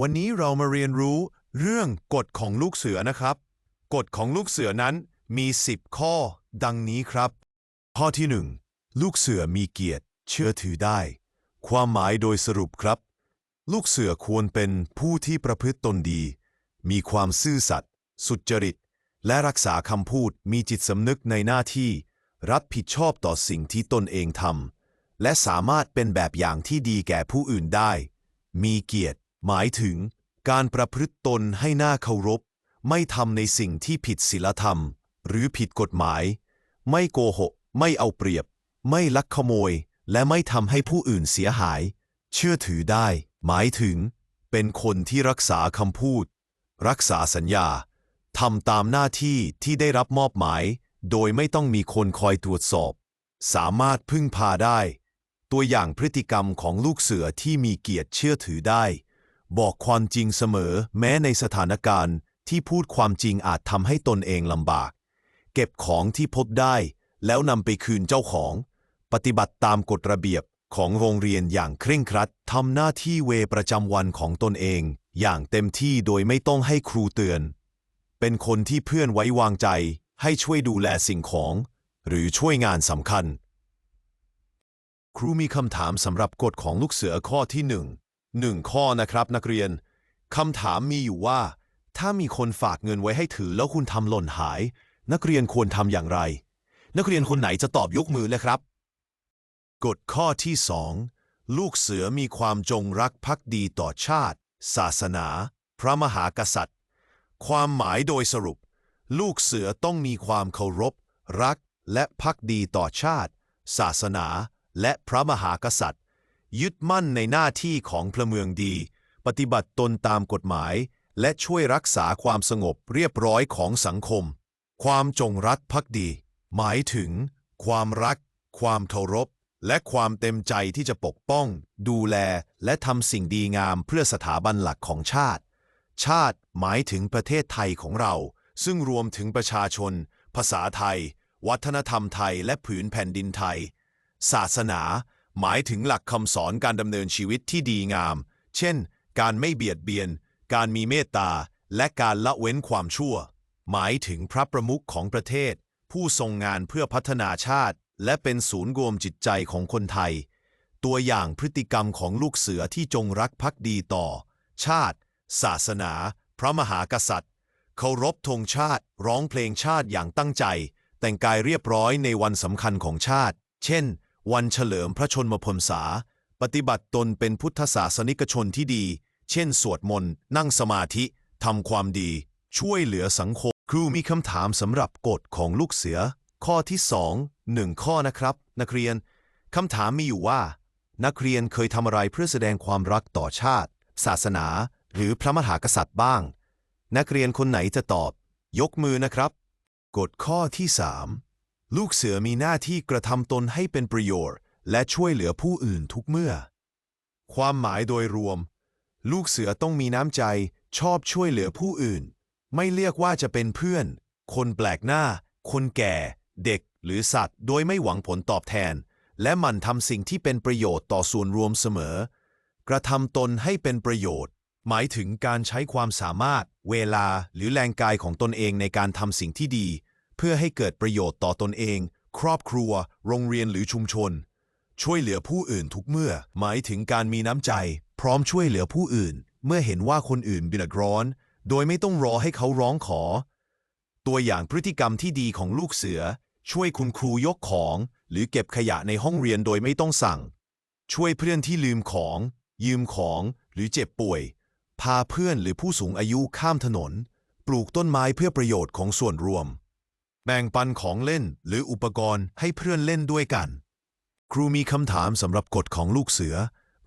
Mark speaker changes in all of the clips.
Speaker 1: วันนี้เรามาเรียนรู้เรื่องกฎของลูกเสือนะครับ กฎของลูกเสือนั้นมี 10 ข้อ ดังนี้ครับ ข้อที่ 1 ลูกเสือมีเกียรติ เชื่อถือได้ ความหมายโดยสรุปครับ ลูกเสือควรเป็นผู้ที่ประพฤติตนดี มีความซื่อสัตย์สุจริต และรักษาคำพูดมีจิตสำนึกในหน้าที่ รับผิดชอบต่อสิ่งที่ตนเองทำและสามารถเป็นแบบอย่างที่ดีแก่ผู้อื่นได้ มีเกียรติ หมายถึงการประพฤติตนให้น่าเคารพ ไม่ทำในสิ่งที่ผิดศีลธรรม หรือผิดกฎหมาย ไม่โกหก ไม่เอาเปรียบ ไม่ลักขโมย และไม่ทำให้ผู้อื่นเสียหาย เชื่อถือได้ หมายถึง เป็นคนที่รักษาคำพูด รักษาสัญญาทำตามหน้าที่ที่ได้รับมอบหมาย โดยไม่ต้องมีคนคอยตรวจสอบ สามารถพึ่งพาได้ ตัวอย่างพฤติกรรมของลูกเสือที่มีเกียรติเชื่อถือได้ บอกความจริงเสมอ แม้ในสถานการณ์ที่พูดความจริงอาจทำให้ตนเองลำบาก เก็บของที่พบได้ แล้วนำไปคืนเจ้าของ ปฏิบัติตามกฎระเบียบของโรงเรียนอย่างเคร่งครัดทำหน้าที่เวรประจำวันของตนเอง อย่างเต็มที่โดยไม่ต้องให้ครูเตือน เป็นคนที่เพื่อนไว้วางใจ ให้ช่วยดูแลสิ่งของ หรือช่วยงานสำคัญ ครูมีคำถามสำหรับกฎของลูกเสือข้อที่หนึ่ง หนึ่งข้อนะครับนักเรียนคำถามมีอยู่ว่า ถ้ามีคนฝากเงินไว้ให้ถือแล้วคุณทำหล่นหาย นักเรียนควรทำอย่างไร นักเรียนคนไหนจะตอบยกมือเลยครับ กฎข้อที่สองลูกเสือมีความจงรักภักดีต่อชาติ ศาสนา พระมหากษัตริย์ ความหมายโดยสรุป ลูกเสือต้องมีความเคารพ รักและภักดีต่อชาติ ศาสนา และพระมหากษัตริย์ ยึดมั่นในหน้าที่ของพลเมืองดี ปฏิบัติตนตามกฎหมาย และช่วยรักษาความสงบเรียบร้อยของสังคม ความจงรักภักดี หมายถึง ความรัก ความเคารพ และความเต็มใจที่จะปกป้อง ดูแล และทำสิ่งดีงามเพื่อสถาบันหลักของชาติ ชาติหมายถึงประเทศไทยของเรา ซึ่งรวมถึงประชาชน ภาษาไทย วัฒนธรรมไทยและผืนแผ่นดินไทย ศาสนา หมายถึงหลักคำสอนการดำเนินชีวิตที่ดีงาม เช่น การไม่เบียดเบียน การมีเมตตา และการละเว้นความชั่ว หมายถึงพระประมุขของประเทศ ผู้ทรงงานเพื่อพัฒนาชาติ และเป็นศูนย์รวมจิตใจของคนไทย ตัวอย่างพฤติกรรมของลูกเสือที่จงรักภักดีต่อ ชาติ ศาสนา พระมหากษัตริย์ เคารพธงชาติ ร้องเพลงชาติอย่างตั้งใจ แต่งกายเรียบร้อยในวันสำคัญของชาติ เช่น วันเฉลิมพระชนมพรรษา ปฏิบัติตนเป็นพุทธศาสนิกชนที่ดี เช่น สวดมนต์ นั่งสมาธิ ทำความดี ช่วยเหลือสังคม ครูมีคำถามสำหรับกฎของลูกเสือ ข้อที่สองหนึ่งข้อนะครับ นักเรียนคำถามมีอยู่ว่า นักเรียนเคยทำอะไรเพื่อแสดงความรักต่อชาติ ศาสนา หรือพระมหากษัตริย์บ้าง นักเรียนคนไหนจะตอบ ยกมือนะครับ กฎข้อที่3 ลูกเสือมีหน้าที่กระทำตนให้เป็นประโยชน์ และช่วยเหลือผู้อื่นทุกเมื่อ ความหมายโดยรวม ลูกเสือต้องมีน้ำใจ ชอบช่วยเหลือผู้อื่น ไม่เรียกว่าจะเป็นเพื่อน คนแปลกหน้า คนแก่ เด็ก หรือสัตว์ โดยไม่หวังผลตอบแทน และมันทำสิ่งที่เป็นประโยชน์ต่อส่วนรวมเสมอ กระทำตนให้เป็นประโยชน์ หมายถึงการใช้ความสามารถ เวลาหรือแรงกายของตนเองในการทำสิ่งที่ดี พื่อให้เกิดประโยชน์ต่อตนเอง ครอบครัว โรงเรียนหรือชุมชน ช่วยเหลือผู้อื่นทุกเมื่อ หมายถึงการมีน้ำใจ พร้อมช่วยเหลือผู้อื่น เมื่อเห็นว่าคนอื่นเดือดร้อน โดยไม่ต้องรอให้เขาร้องขอ ตัวอย่างพฤติกรรมที่ดีของลูกเสือ ช่วยคุณครูยกของ หรือเก็บขยะในห้องเรียนโดยไม่ต้องสั่ง ช่วยเพื่อนที่ลืมของ ยืมของ หรือเจ็บป่วย พาเพื่อนหรือผู้สูงอายุข้ามถนน ปลูกต้นไม้เพื่อประโยชน์ของส่วนรวม แบ่งปันของเล่นหรืออุปกรณ์ให้เพื่อนเล่นด้วยกัน ครูมีคำถามสำหรับกฎของลูกเสือ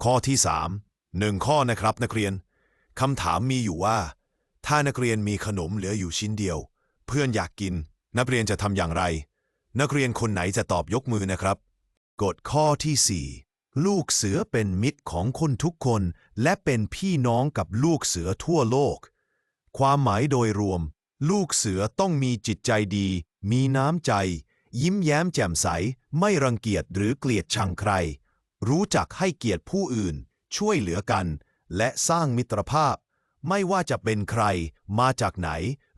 Speaker 1: ข้อที่3หนึ่งข้อนะครับนักเรียนคำถามมีอยู่ว่า ถ้านักเรียนมีขนมเหลืออยู่ชิ้นเดียว เพื่อนอยากกิน นักเรียนจะทำอย่างไร นักเรียนคนไหนจะตอบยกมือนะครับกฎข้อที่ 4 ลูกเสือเป็นมิตรของคนทุกคน และเป็นพี่น้องกับลูกเสือทั่วโลก ความหมายโดยรวม ลูกเสือต้องมีจิตใจดี มีน้ำใจ ยิ้มแย้มแจ่มใส ไม่รังเกียจหรือเกลียดชังใคร รู้จักให้เกียรติผู้อื่น ช่วยเหลือกัน และสร้างมิตรภาพ ไม่ว่าจะเป็นใคร มาจากไหน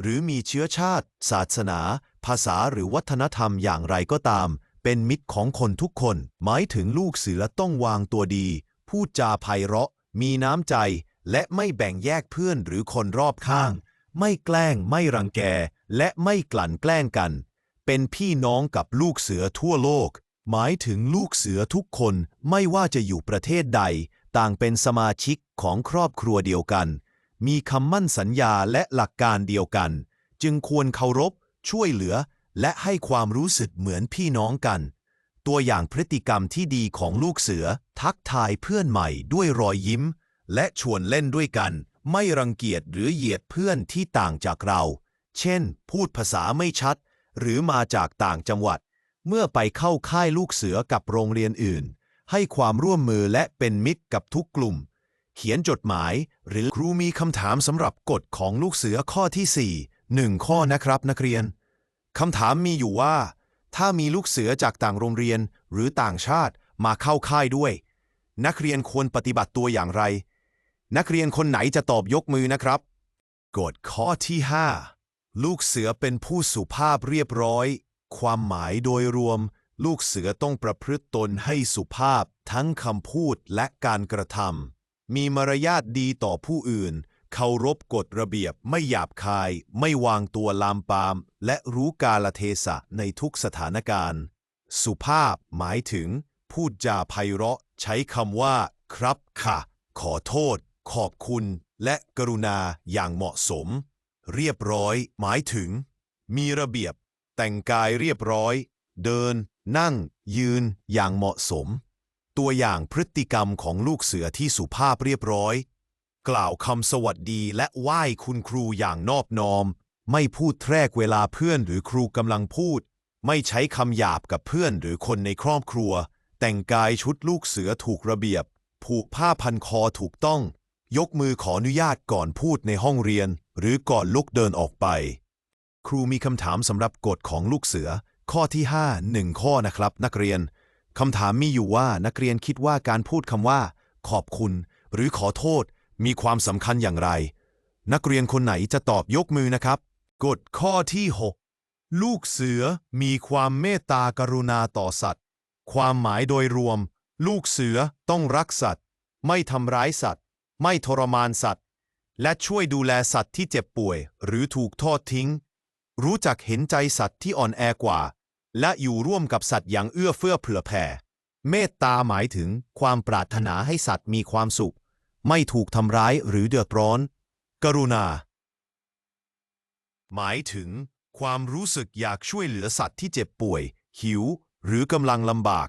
Speaker 1: หรือมีเชื้อชาติ ศาสนา ภาษาหรือวัฒนธรรมอย่างไรก็ตาม เป็นมิตรของคนทุกคน หมายถึงลูกเสือต้องวางตัวดี พูดจาไพเราะ มีน้ำใจ และไม่แบ่งแยกเพื่อนหรือคนรอบข้าง ไม่แกล้งไม่รังแก และไม่กลั่นแกล้งกัน เป็นพี่น้องกับลูกเสือทั่วโลก หมายถึงลูกเสือทุกคนไม่ว่าจะอยู่ประเทศใด ต่างเป็นสมาชิกของครอบครัวเดียวกัน มีคำมั่นสัญญาและหลักการเดียวกัน จึงควรเคารพ ช่วยเหลือ และให้ความรู้สึกเหมือนพี่น้องกัน ตัวอย่างพฤติกรรมที่ดีของลูกเสือ ทักทายเพื่อนใหม่ด้วยรอยยิ้ม และชวนเล่นด้วยกัน ไม่รังเกียจหรือเหยียดเพื่อนที่ต่างจากเรา เช่น พูดภาษาไม่ชัด หรือมาจากต่างจังหวัด เมื่อไปเข้าค่ายลูกเสือกับโรงเรียนอื่น ให้ความร่วมมือและเป็นมิตรกับทุกกลุ่ม เขียนจดหมาย หรือครูมีคำถามสำหรับกฎของลูกเสือข้อที่ 4 1 ข้อนะครับนักเรียนคำถามมีอยู่ว่า ถ้ามีลูกเสือจากต่างโรงเรียนหรือต่างชาติมาเข้าค่ายด้วย นักเรียนควรปฏิบัติตัวอย่างไร นักเรียนคนไหนจะตอบยกมือนะครับกฎข้อที่ 5 ลูกเสือเป็นผู้สุภาพเรียบร้อย ความหมายโดยรวม ลูกเสือต้องประพฤติตนให้สุภาพ ทั้งคำพูดและการกระทำมีมารยาทดีต่อผู้อื่น เคารพกฎระเบียบไม่หยาบคาย ไม่วางตัวลามปาม และรู้กาลเทศะในทุกสถานการณ์ สุภาพหมายถึง พูดจาไพเราะ ใช้คำว่า ครับค่ะ ขอโทษ ขอบคุณและกรุณาอย่างเหมาะสม เรียบร้อย หมายถึง มีระเบียบ แต่งกายเรียบร้อย เดิน นั่ง ยืน อย่างเหมาะสม ตัวอย่างพฤติกรรมของลูกเสือที่สุภาพเรียบร้อย กล่าวคำสวัสดีและไหว้คุณครูอย่างนอบน้อม ไม่พูดแทรกเวลาเพื่อนหรือครูกำลังพูด ไม่ใช้คำหยาบกับเพื่อนหรือคนในครอบครัว แต่งกายชุดลูกเสือถูกระเบียบ ผูกผ้าพันคอถูกต้อง ยกมือขออนุญาตก่อนพูดในห้องเรียน หรือก่อนลุกเดินออกไป ครูมีคำถามสำหรับกฎของลูกเสือ ข้อที่ 5 1 ข้อนะครับ นักเรียนคำถามมีอยู่ว่านักเรียนคิดว่าการพูดคำว่า ขอบคุณ หรือขอโทษ มีความสำคัญอย่างไร นักเรียนคนไหนจะตอบยกมือนะครับ กฎข้อที่ 6 ลูกเสือมีความเมตตากรุณาต่อสัตว์ ความหมายโดยรวม ลูกเสือต้องรักสัตว์ ไม่ทำร้ายสัตว์ ไม่ทรมานสัตว์ และช่วยดูแลสัตว์ที่เจ็บป่วย หรือถูกทอดทิ้ง รู้จักเห็นใจสัตว์ที่อ่อนแอกว่า และอยู่ร่วมกับสัตว์อย่างเอื้อเฟื้อเผื่อแผ่ เมตตาหมายถึงความปรารถนาให้สัตว์มีความสุข ไม่ถูกทำร้ายหรือเดือดร้อน กรุณา หมายถึง ความรู้สึกอยากช่วยเหลือสัตว์ที่เจ็บป่วย หิว หรือกำลังลำบาก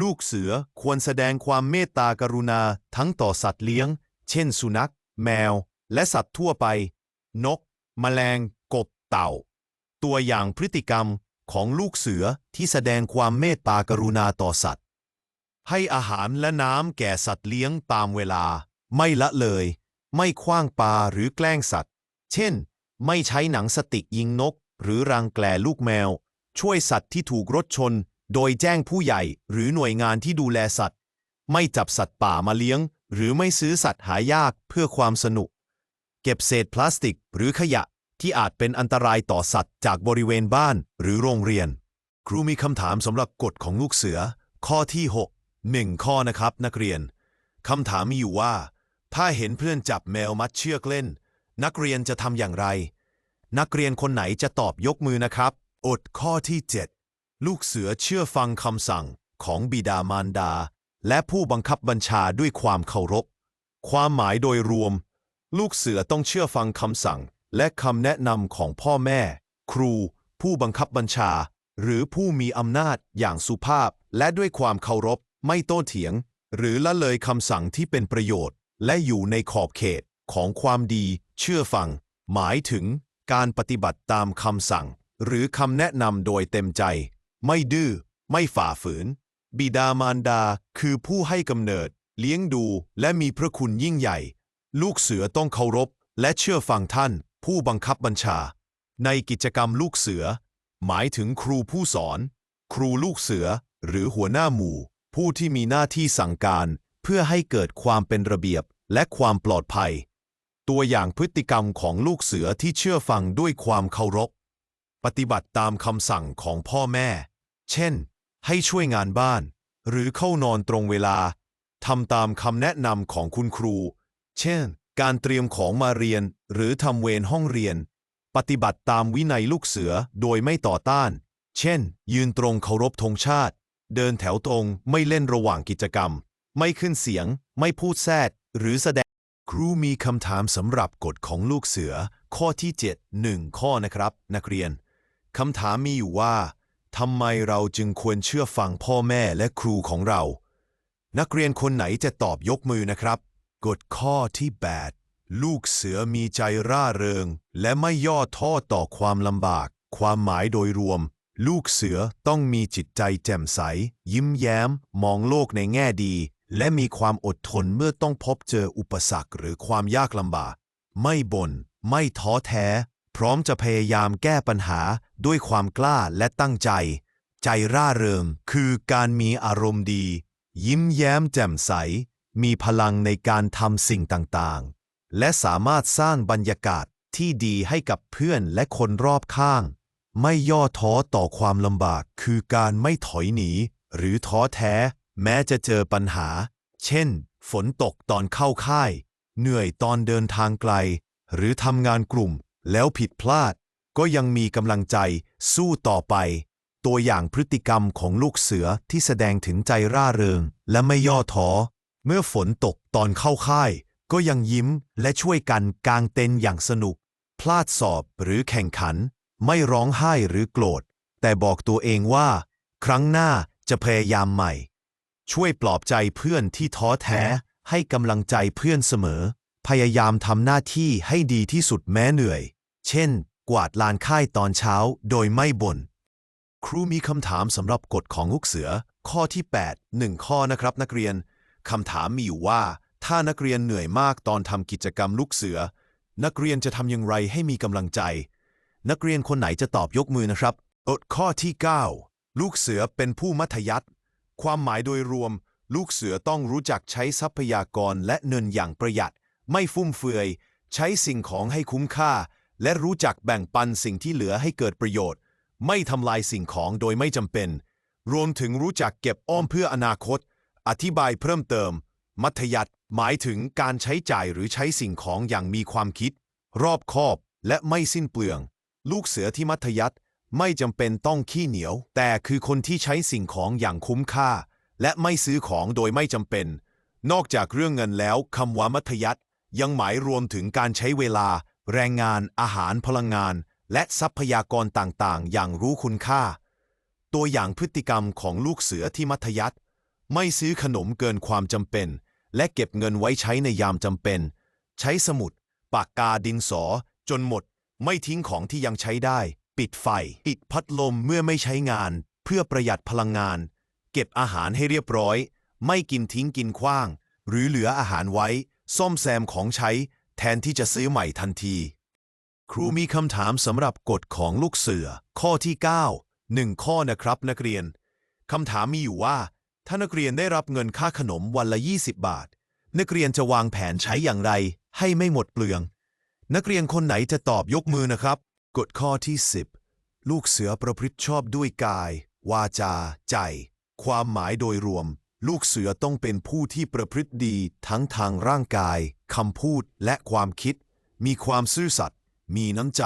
Speaker 1: ลูกเสือควรแสดงความเมตตากรุณาทั้งต่อสัตว์เลี้ยง เช่นสุนัข แมว และสัตว์ทั่วไป นก แมลง กบ เต่า ตัวอย่างพฤติกรรมของลูกเสือที่แสดงความเมตตากรุณาต่อสัตว์ ให้อาหารและน้ำแก่สัตว์เลี้ยงตามเวลา ไม่ละเลย ไม่คว้างปลาหรือแกล้งสัตว์ เช่น ไม่ใช้หนังสติกยิงนก หรือรังแกลลูกแมว ช่วยสัตว์ที่ถูกรถชน โดยแจ้งผู้ใหญ่หรือหน่วยงานที่ดูแลสัตว์ ไม่จับสัตว์ป่ามาเลี้ยง หรือไม่ซื้อสัตว์หายากเพื่อความสนุก เก็บเศษพลาสติกหรือขยะที่อาจเป็นอันตรายต่อสัตว์จากบริเวณบ้านหรือโรงเรียน ครูมีคำถามสำหรับกฎของลูกเสือ ข้อที่ 6 1 ข้อนะครับนักเรียนคำถามมีอยู่ว่า ถ้าเห็นเพื่อนจับแมวมัดเชือกเล่น นักเรียนจะทำอย่างไร นักเรียนคนไหนจะตอบยกมือนะครับ อดข้อที่ 7 ลูกเสือเชื่อฟังคำสั่งของบิดามารดา และผู้บังคับบัญชาด้วยความเคารพ ความหมายโดยรวม ลูกเสือต้องเชื่อฟังคำสั่ง และคำแนะนำของพ่อแม่ ครู ผู้บังคับบัญชา หรือผู้มีอำนาจอย่างสุภาพ และด้วยความเคารพ ไม่โต้เถียง หรือละเลยคำสั่งที่เป็นประโยชน์ และอยู่ในขอบเขตของความดี เชื่อฟัง หมายถึงการปฏิบัติตามคำสั่ง หรือคำแนะนำโดยเต็มใจ ไม่ดื้อ ไม่ฝ่าฝืน บิดามารดาคือผู้ให้กำเนิด เลี้ยงดูและมีพระคุณยิ่งใหญ่ ลูกเสือต้องเคารพ และเชื่อฟังท่าน ผู้บังคับบัญชา ในกิจกรรมลูกเสือ หมายถึงครูผู้สอน ครูลูกเสือ หรือหัวหน้าหมู่ ผู้ที่มีหน้าที่สั่งการ เพื่อให้เกิดความเป็นระเบียบและความปลอดภัย ตัวอย่างพฤติกรรมของลูกเสือที่เชื่อฟังด้วยความเคารพ ปฏิบัติตามคำสั่งของพ่อแม่ เช่น ให้ช่วยงานบ้าน หรือเข้านอนตรงเวลาทำตามคำแนะนำของคุณครู เช่น การเตรียมของมาเรียน หรือทำเวรห้องเรียน ปฏิบัติตามวินัยลูกเสือโดยไม่ต่อต้าน เช่น ยืนตรงเคารพธงชาติ เดินแถวตรงไม่เล่นระหว่างกิจกรรม ไม่ขึ้นเสียง ไม่พูดแทรกหรือแสดง ครูมีคำถามสำหรับกฎของลูกเสือ ข้อที่ 7 1 ข้อนะครับ นักเรียนคำถามมีอยู่ว่า ทำไมเราจึงควรเชื่อฟังพ่อแม่และครูของเรา นักเรียนคนไหนจะตอบยกมือนะครับ กฎข้อที่ 8 ลูกเสือมีใจร่าเริง และไม่ย่อท้อต่อความลำบาก ความหมายโดยรวม ลูกเสือต้องมีจิตใจแจ่มใส ยิ้มแย้ม มองโลกในแง่ดี และมีความอดทนเมื่อต้องพบเจออุปสรรคหรือความยากลำบาก ไม่บน่นไม่ท้อแท้ พร้อมจะพยายามแก้ปัญหาด้วยความกล้าและตั้งใจ ใจร่าเริงคือการมีอารมณ์ดี ยิ้มแย้มแจ่มใส มีพลังในการทำสิ่งต่างๆ และสามารถสร้างบรรยากาศที่ดีให้กับเพื่อนและคนรอบข้าง ไม่ย่อท้อต่อความลำบาก คือการไม่ถอยหนี หรือท้อแท้ แม้จะเจอปัญหา เช่น ฝนตกตอนเข้าค่าย เหนื่อยตอนเดินทางไกล หรือทำงานกลุ่ม แล้วผิดพลาดก็ยังมีกำลังใจสู้ต่อไป ตัวอย่างพฤติกรรมของลูกเสือที่แสดงถึงใจร่าเริง และไม่ย่อท้อ เมื่อฝนตกตอนเข้าค่าย ก็ยังยิ้มและช่วยกันกางเต็นท์อย่างสนุก พลาดสอบหรือแข่งขัน ไม่ร้องไห้หรือโกรธ แต่บอกตัวเองว่า ครั้งหน้าจะพยายามใหม่ ช่วยปลอบใจเพื่อนที่ท้อแท้ให้กำลังใจเพื่อนเสมอ พยายามทำหน้าที่ให้ดีที่สุดแม้เหนื่อย เช่น กวาดลานค่ายตอนเช้าโดยไม่บ่น ครูมีคำถามสำหรับกฎของลูกเสือ ข้อที่ 8 1 ข้อนะครับนักเรียน คำถามมีอยู่ว่า ถ้านักเรียนเหนื่อยมากตอนทำกิจกรรมลูกเสือ นักเรียนจะทำอย่างไรให้มีกำลังใจ นักเรียนคนไหนจะตอบยกมือนะครับกฎข้อที่ 9 ลูกเสือเป็นผู้มัธยัติความหมายโดยรวม ลูกเสือต้องรู้จักใช้ทรัพยากรและเงินอย่างประหยัด ไม่ฟุ่มเฟือย ใช้สิ่งของให้คุ้มค่า และรู้จักแบ่งปันสิ่งที่เหลือให้เกิดประโยชน์ ไม่ทำลายสิ่งของโดยไม่จำเป็น รวมถึงรู้จักเก็บอ้อมเพื่ออนาคต อธิบายเพิ่มเติม มัธยัติหมายถึงการใช้จ่ายหรือใช้สิ่งของอย่างมีความคิด รอบคอบและไม่สิ้นเปลือง ลูกเสือที่มัธยัติไม่จำเป็นต้องขี้เหนียว แต่คือคนที่ใช้สิ่งของอย่างคุ้มค่า และไม่ซื้อของโดยไม่จำเป็น นอกจากเรื่องเงินแล้วคำว่ามัธยัติ ยังหมายรวมถึงการใช้เวลา แรงงาน อาหารพลังงาน และทรัพยากรต่างๆ อย่างรู้คุณค่า ตัวอย่างพฤติกรรมของลูกเสือที่มัธยัติไม่ซื้อขนมเกินความจำเป็น และเก็บเงินไว้ใช้ในยามจำเป็น ใช้สมุด ปากกาดินสอ จนหมด ไม่ทิ้งของที่ยังใช้ได้ ปิดไฟ ปิดพัดลมเมื่อไม่ใช้งาน เพื่อประหยัดพลังงาน เก็บอาหารให้เรียบร้อย ไม่กินทิ้งกินขว้าง หรือเหลืออาหารไว้ ซ่อมแซมของใช้ แทนที่จะซื้อใหม่ทันที ครูมีคำถามสำหรับกฎของลูกเสือ ข้อที่ 9 1 ข้อนะครับนักเรียนคำถามมีอยู่ว่า ถ้านักเรียนได้รับเงินค่าขนมวันละ 20 บาท นักเรียนจะวางแผนใช้อย่างไร ให้ไม่หมดเปลือง นักเรียนคนไหนจะตอบยกมือนะครับ กฎข้อที่ 10 ลูกเสือประพฤติชอบด้วยกาย วาจา ใจ ความหมายโดยรวม ลูกเสือต้องเป็นผู้ที่ประพฤติดีทั้งทางร่างกายคำพูดและความคิด มีความซื่อสัตย์มีน้ำใจ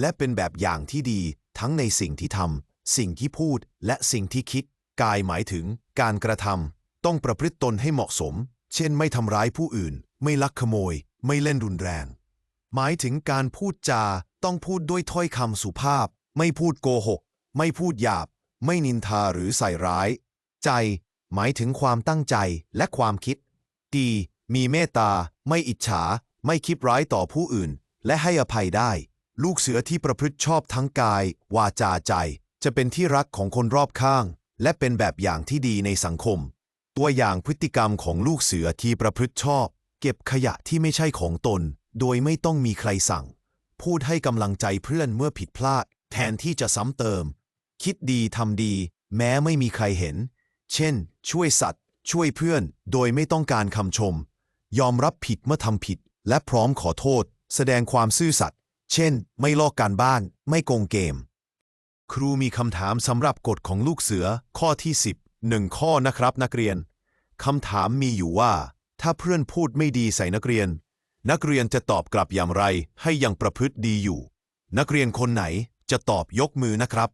Speaker 1: และเป็นแบบอย่างที่ดีทั้งในสิ่งที่ทำสิ่งที่พูดและสิ่งที่คิด กายหมายถึงการกระทำต้องประพฤติตนให้เหมาะสม เช่นไม่ทำร้ายผู้อื่น ไม่ลักขโมย ไม่เล่นรุนแรง หมายถึงการพูดจาต้องพูดด้วยถ้อยคำสุภาพ ไม่พูดโกหก ไม่พูดหยาบ ไม่นินทาหรือใส่ร้าย ใจ หมายถึงความตั้งใจและความคิด ดี มีเมตตา ไม่อิจฉา ไม่คิดร้ายต่อผู้อื่น และให้อภัยได้ ลูกเสือที่ประพฤติชอบทั้งกาย วาจาใจ จะเป็นที่รักของคนรอบข้าง และเป็นแบบอย่างที่ดีในสังคม ตัวอย่างพฤติกรรมของลูกเสือที่ประพฤติชอบ เก็บขยะที่ไม่ใช่ของตน โดยไม่ต้องมีใครสั่ง พูดให้กำลังใจเพื่อนเมื่อผิดพลาด แทนที่จะซ้ำเติม คิดดีทำดี แม้ไม่มีใครเห็น เช่น ช่วยสัตว์ ช่วยเพื่อน โดยไม่ต้องการคำชม ยอมรับผิดเมื่อทำผิด และพร้อมขอโทษ แสดงความซื่อสัตย์เช่น ไม่ลอกการบ้าน ไม่โกงเกม ครูมีคำถามสำหรับกฎของลูกเสือ ข้อที่ 10หนึ่งข้อนะครับนักเรียนคำถามมีอยู่ว่า ถ้าเพื่อนพูดไม่ดีใส่นักเรียน นักเรียนจะตอบกลับอย่างไร ให้ยังประพฤติดีอยู่ นักเรียนคนไหนจะตอบยกมือนะครับ